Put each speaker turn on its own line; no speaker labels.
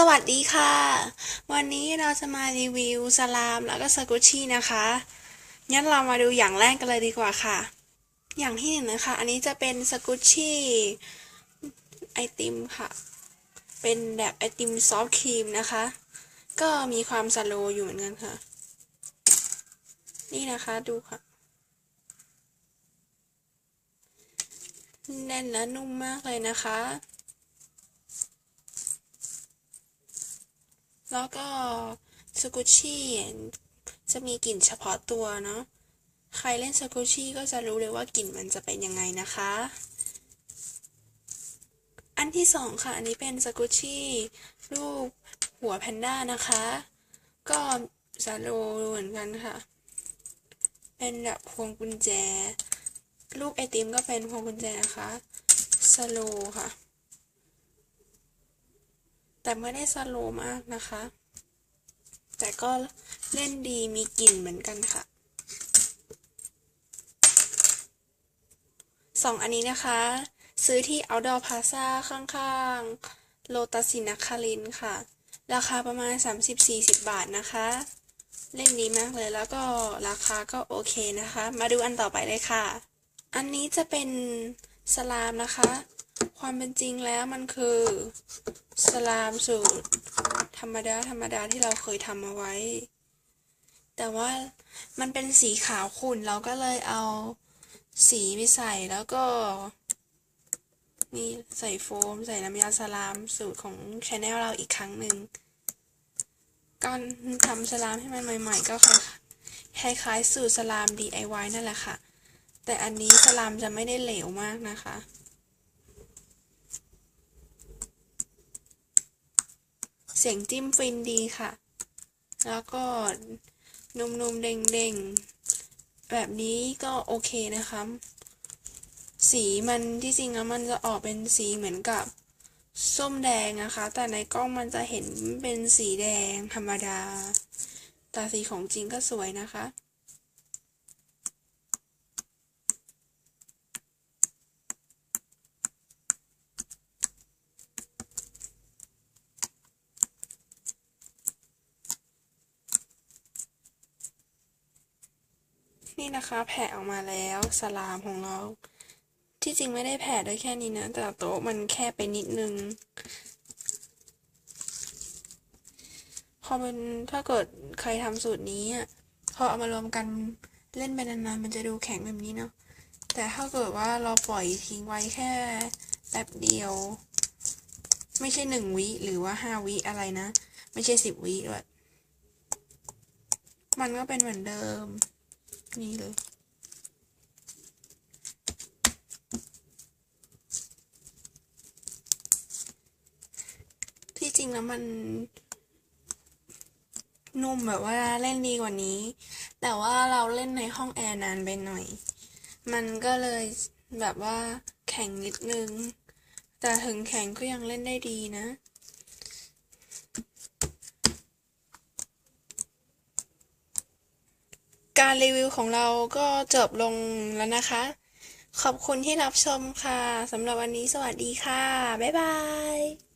สวัสดีค่ะ วันนี้เราจะมารีวิวสลามแล้วก็สกุชชี่นะคะ งั้นเรามาดูอย่างแรกกันเลยดีกว่าค่ะ อย่างที่หนึ่งนะคะ อันนี้จะเป็นสกุชชี่ไอติมค่ะ เป็นแบบไอติมซอฟต์ครีมนะคะ ก็มีความสโลอยู่เหมือนกันค่ะ นี่นะคะดูค่ะ แน่นและนุ่มมากเลยนะคะ แล้วก็สกุชี่จะมีกลิ่นเฉพาะตัวเนาะ ใครเล่นสกุชี่ก็จะรู้เลยว่ากลิ่นมันจะเป็นยังไงนะคะ อันที่สองค่ะ อันนี้เป็นสกุชี่รูปหัวแพนด้านะคะ ก็สโลเหมือนกันค่ะ เป็นแบบพวงกุญแจ รูปไอติมก็เป็นพวงกุญแจนะคะสโลค่ะ แต่ไม่ได้สโลมากนะคะ แต่ก็เล่นดีมีกลิ่นเหมือนกันค่ะสองอันนี้นะคะ ซื้อที่ Outdoor Plaza ข้างๆโลตัสินคารินค่ะ ราคาประมาณ 30-40 บาทนะคะ เล่นดีมากเลยแล้วก็ราคาก็โอเคนะคะ มาดูอันต่อไปเลยค่ะ อันนี้จะเป็นสลามนะคะ ความเป็นจริงแล้วมันคือสลามสูตร ธรรมดาธรรมดาที่เราเคยทำเอาไว้ แต่ว่ามันเป็นสีขาวขุ่นเราก็เลยเอาสีไปใส่แล้วก็นี่ใส่โฟม ใส่น้ำยาสลามสูตรของชาแนลเราอีกครั้งหนึ่งการทำสลามให้มันใหม่ๆ ก็คล้ายๆสูตรสลาม DIY นั่นแหละค่ะ แต่อันนี้สลามจะไม่ได้เหลวมากนะคะ สียงจิ้มฟินดีค่ะ แล้วก็นุ่มๆเด้งๆ แบบนี้ก็โอเคนะคะ สีมันที่จริงแล้วมันจะออกเป็นสีเหมือนกับส้มแดงนะคะ แต่ในกล้องมันจะเห็นเป็นสีแดงธรรมดา แต่สีของจริงก็สวยนะคะ นี่นะคะแผ่ออกมาแล้วสลามของเรา ที่จริงไม่ได้แผ่ได้แค่นี้นะ แต่โต๊ะมันแค่ไปนิดนึง พอมันถ้าเกิดใครทำสูตรนี้อะพอเอามารวมกันเล่นไปนานๆมันจะดูแข็งแบบนี้เนาะแต่ถ้าเกิดว่าเราปล่อยทิ้งไว้แค่แป๊บเดียว ไม่ใช่หนึ่งวิหรือว่าห้าวิอะไรนะ ไม่ใช่สิบวิด้วยมันก็เป็นเหมือนเดิม นี่เลย ที่จริงแล้วมัน นุ่มแบบว่าเล่นดีกว่านี้ แต่ว่าเราเล่นในห้องแอร์นานไปหน่อย มันก็เลยแบบว่าแข็งนิดนึง แต่ถึงแข็งก็ยังเล่นได้ดีนะ การรีวิวของเราก็จบลงแล้วนะคะ ขอบคุณที่รับชมค่ะสำหรับวันนี้สวัสดีค่ะ บ๊ายบาย